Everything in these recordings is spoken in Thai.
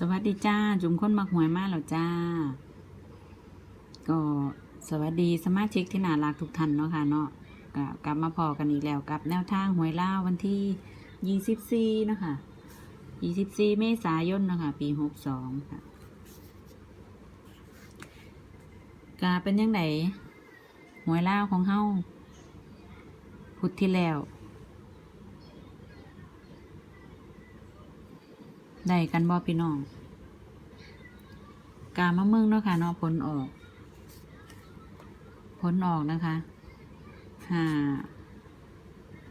สวัสดีจ้า จุ่มค้นมักหวยมากแล้วจ้า ก็สวัสดีสมาชิกที่น่ารักทุกท่านเนาะค่ะเนาะก็กลับมาพอกันอีกแล้วกับแนวทางหวยล่าวันที่24นะคะ24เมษายนนะคะปี62ค่ะกาเป็นยังไงหวยล่าของเฮาพุธที่แล้ว ได้กันบ่พี่น้อง กามะเมืองเนาะค่ะเนาะผลออก ผลออกนะคะห้า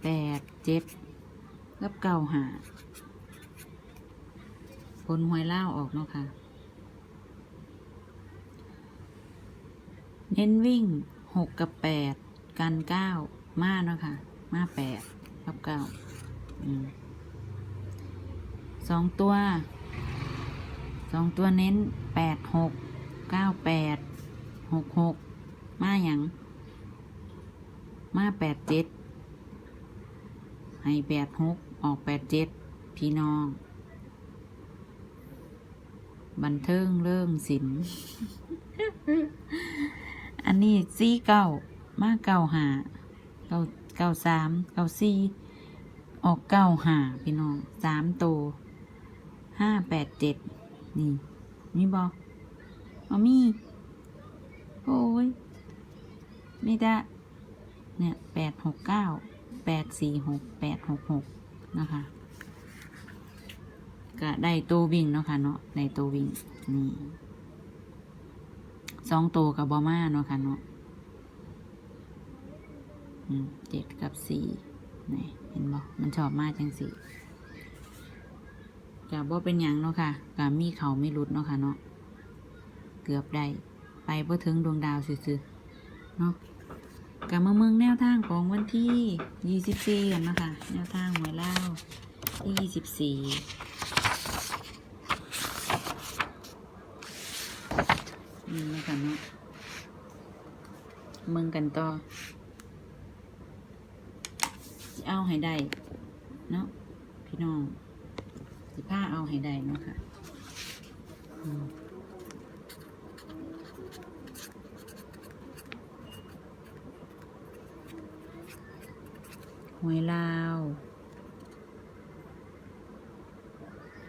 แปดเจ็ดกับเก้าหาผลหวยเล่าออกเนาะค่ะ เน้นวิ่งหกกับแปดกันเก้ามาเนาะค่ะ มาแปดกับเก้าอืม สองตัวสองตัวเน้นแปดหกเก้าแปดหกหกมาอย่างมาแปดเจ็ดให้แปดหกออกแปดเจ็ดพี่น้อง บันเทิงเรื่องศิลป์อันนี้สี่เก้ามาเก้าหาเก้าเก้าสามเก้าสี่ออกเก้าหาพี่น้องสามตัว ห้าแปดเจ็ดนี่มีบอเอามี่โอ้ยไม่ได้เนี่ยแปดหกเก้าแปดสี่หกแปดหกหกนะคะก็ได้ตัววิ่งเนาะค่ะเนาะได้ตัววิ่งนี่สองตัวกับบอมาเนาะค่ะเนาะเจ็ดกับสี่นี่เห็นบอกมันชอบมากจังสี่ ก็บ่เป็นหยังเนาะค่ะก็มีเขาไม่รุดเนาะค่ะเนาะเกือบได้ไปบ่ถึงดวงดาวซื่อๆเนาะก็มาเมืองแนวทางของวันที่ 24กันนะคะแนวทางหวยเล่าที่24นี่นะคะเนาะเมืองกันต่อเอาให้ได้เนาะพี่น้อง สิผ้าเอาให้ได้เนาะค่ะหวยลาว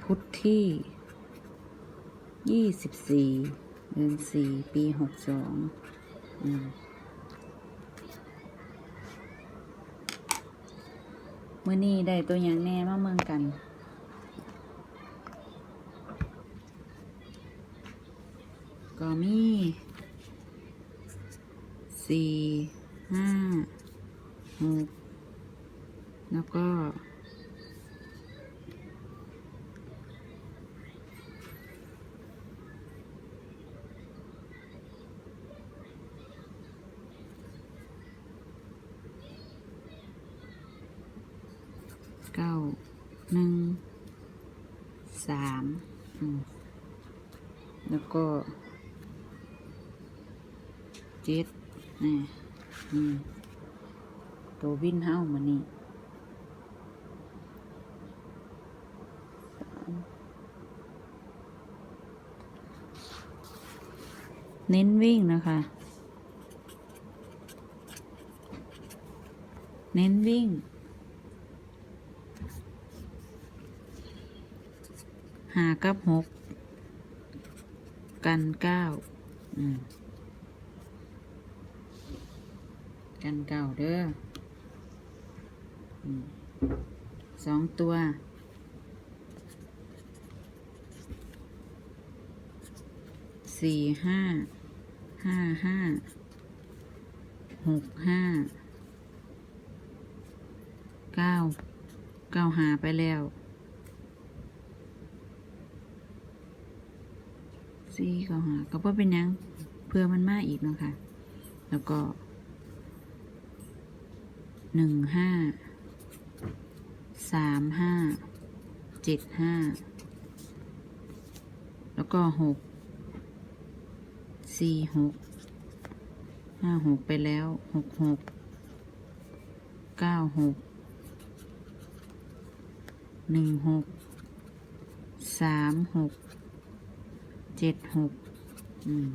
พุทธที่ยี่สิบสี่เดือนสี่ปีหกสองอืมมื่อนี้ได้ตัวอย่างแน่มาเมืองกัน ก็มีสี่ห้าหกแล้วก็เก้าหนึ่งสามอืมแล้วก็ เจ็ดนี่อืมตัววินเฮ้ามานี่เน้นวิ่งนะคะ เน้นวิ่ง หากับหก กันเก้าอืม กันเก่าเด้อสองตัว สี่ห้า ห้าห้า หกห้า เก้า เก้าหาไปแล้ว สี่เก้าหาก็เพราะเป็นยัง เพื่อมันมาอีกเนาะค่ะ แล้วก็ หนึ่งห้าสามห้าเจ็ดห้าแล้วก็หกสี่หกห้าหกไปแล้วหกหกเก้าหกหนึ่งหกสามหกเจ็ดหกอืม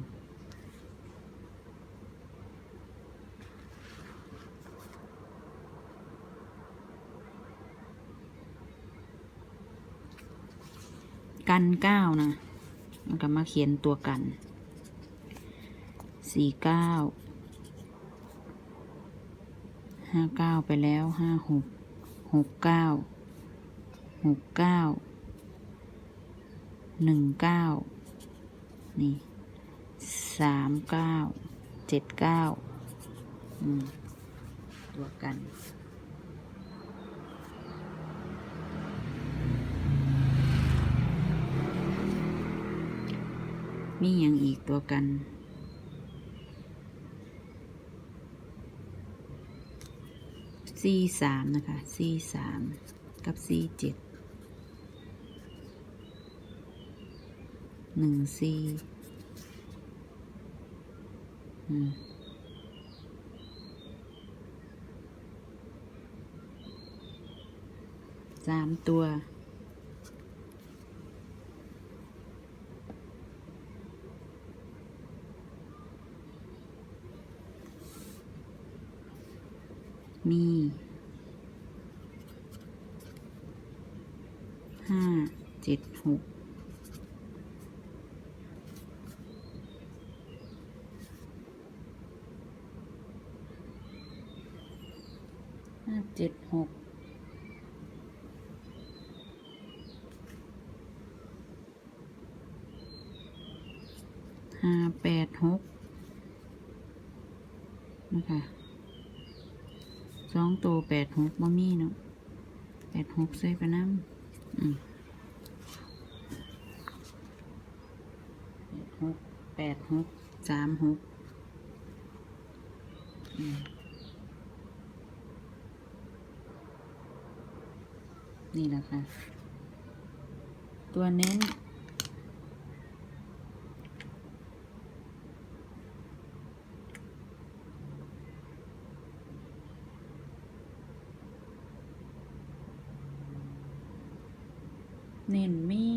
กันเก้านะแล้วก็มาเขียนตัวกันสี่เก้าห้าเก้าไปแล้วห้าหกหกเก้าหกเก้าหนึ่งเก้านี่สามเก้าเจ็ดเก้าตัวกัน มีอย่างอีกตัวกันซีสามนะคะซีสามกับซีเจ็ดหนึ่งซีอืมสามตัว มีห้าเจ็ดหกห้าเจ็ดหกห้าแปดหกนะคะ สองตัวแปดหกบ่มีเนาะแปดหกใส่ไปน้ำอืมแปดหกแปดหกสามหกนี่แหละค่ะ ตัวเน้น เน้นมี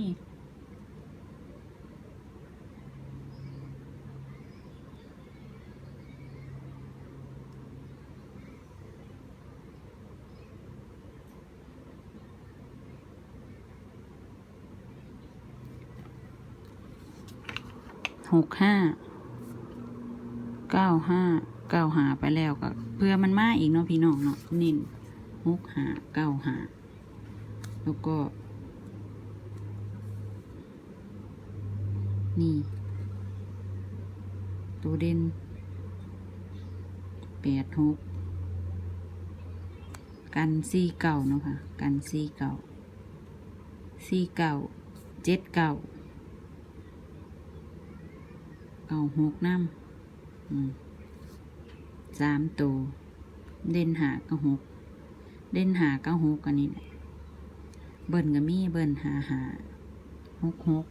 หกห้าเก้าห้าเก้าหาไปแล้วก็เพื่อมันมาอีกเนาะพี่น้องเนาะเน้นหกหาเก้าหาแล้วก็ นี่ ตัวเด่นแปดหกกันสี่เก่าเนาะค่ะ กันสี่เก่าสี่เก่าเจ็ดเก่าเก่าหกน้ำสามตัวเด่นหาก็หกเด่นหาก็หกอันนี้แหละเบิ่นก็มีเบิ่นหาหาหกหก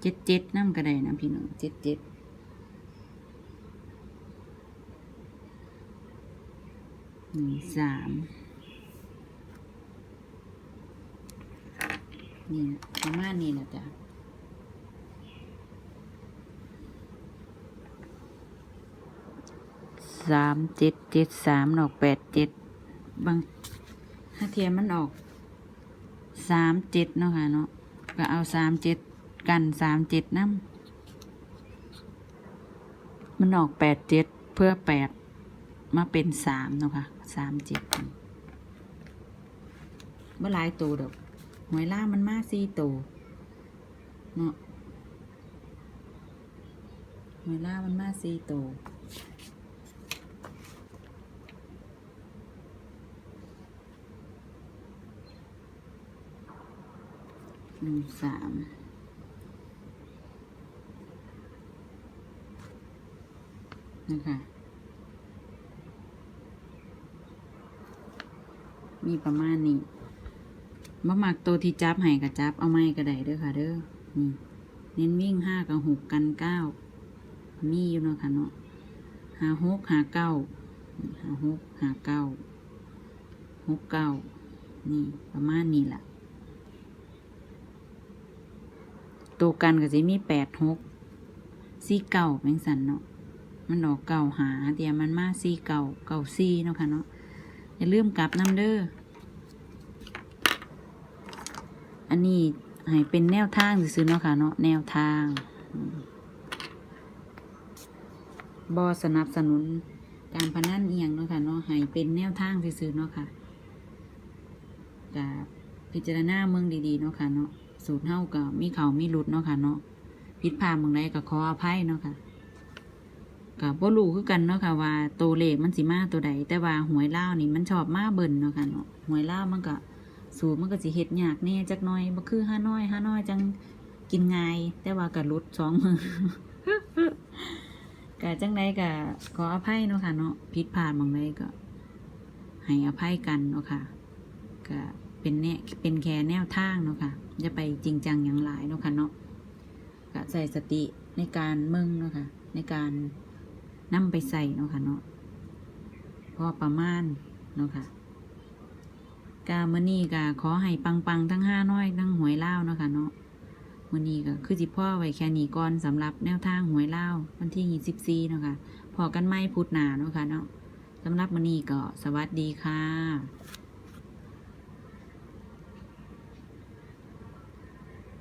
เจ็ดเจ็ดน้ำก็ได้นะพี่น้องเจ็ดเจ็ดนี่สามนี่นะประมาณนี้นะจ๊ะสามเจ็ดเจ็ดสามออกแปดเจ็ดบางถ้าเทียมมันออกสามเจ็ดเนาะค่ะเนาะก็เอาสามเจ็ด กันสามเจ็ดน้ำมันออกแปดเจ็ดเพื่อแปดมาเป็นสามเนาะค่ะสามเจ็ดเมื่อหลายตัวดอกหวยล่ามันมาสี่ตัวเนาะหวยล่ามันมาสี่ตัวหนึ่งสาม นะคะมีประมาณนี้มาหมักตัวที่จับให้กับจับเอาไม้ก็ได้เด้อค่ะเด้อนี่เน้นวิ่งห้ากับหกกันเก้ามีอยู่เนาะค่ะเนาะหาหกหาเก้าหาหกหาเก้าหกเก้านี่ประมาณนี้แหละตัวกันก็จะมีแปดหกสี่เก้าเป็นสันเนาะ มันออกเก่าหาเดียวมันมาสี่เก่าเก่าสี่เนาะค่ะเนาะอย่าลืมกลับน้ำเด้ออันนี้ให้เป็นแนวทางซื้อเนาะค่ะเนาะแนวทางบอสนับสนุนการพนันเอียงเนาะค่ะเนาะให้เป็นแนวทางซื่อเนาะค่ะกับพิจารณาเมืองดีๆเนาะค่ะเนาะสูตรเฮาก็มีเขามีหลุดเนาะค่ะเนาะผิดพลาดเมืองใดก็ขออภัยเนาะค่ะ กับบ่รู้คือกันเนาะค่ะว่าตัวเลขมันสิมาตัวใดแต่ว่าหวยเล่านี่มันชอบมาเบิ่นเนาะค่ะเนาะหวยเล่ามันก็สูตรมันก็สิเฮ็ดยากแน่จักหน่อยบ่คือห้าน้อยห้าน้อยจังกินง่าย แต่ว่าก็ลุดสองมือกะจังใดกะขออภัยเนาะค่ะเนาะผิดพลาดบางใดก็ ให้อภัยกันเนาะค่ะก็เป็นแนเป็นแค่แนวทางเนาะค่ะอย่าไปจริงจังอย่างหลายเนาะค่ะเนาะก็ใส่สติในการเมืองเนาะค่ะในการ นำไปใส่เนาะค่ะเนาะพอประมาณเนาะค่ะกามื่อนี้ก็ขอให้ปังๆ ทั้งห้าน้อยทั้งหวยเล่าเนาะค่ะเนาะมือนี้ก็คือจิพ่อไว้แค่นี้ก่อนสำหรับแนวทางหวยเล่าวันที่ยี่สิบสี่เนาะค่ะพอกันไม่พูดหนาเนาะค่ะเนาะสำหรับมือนี้ก็สวัสดีค่ะ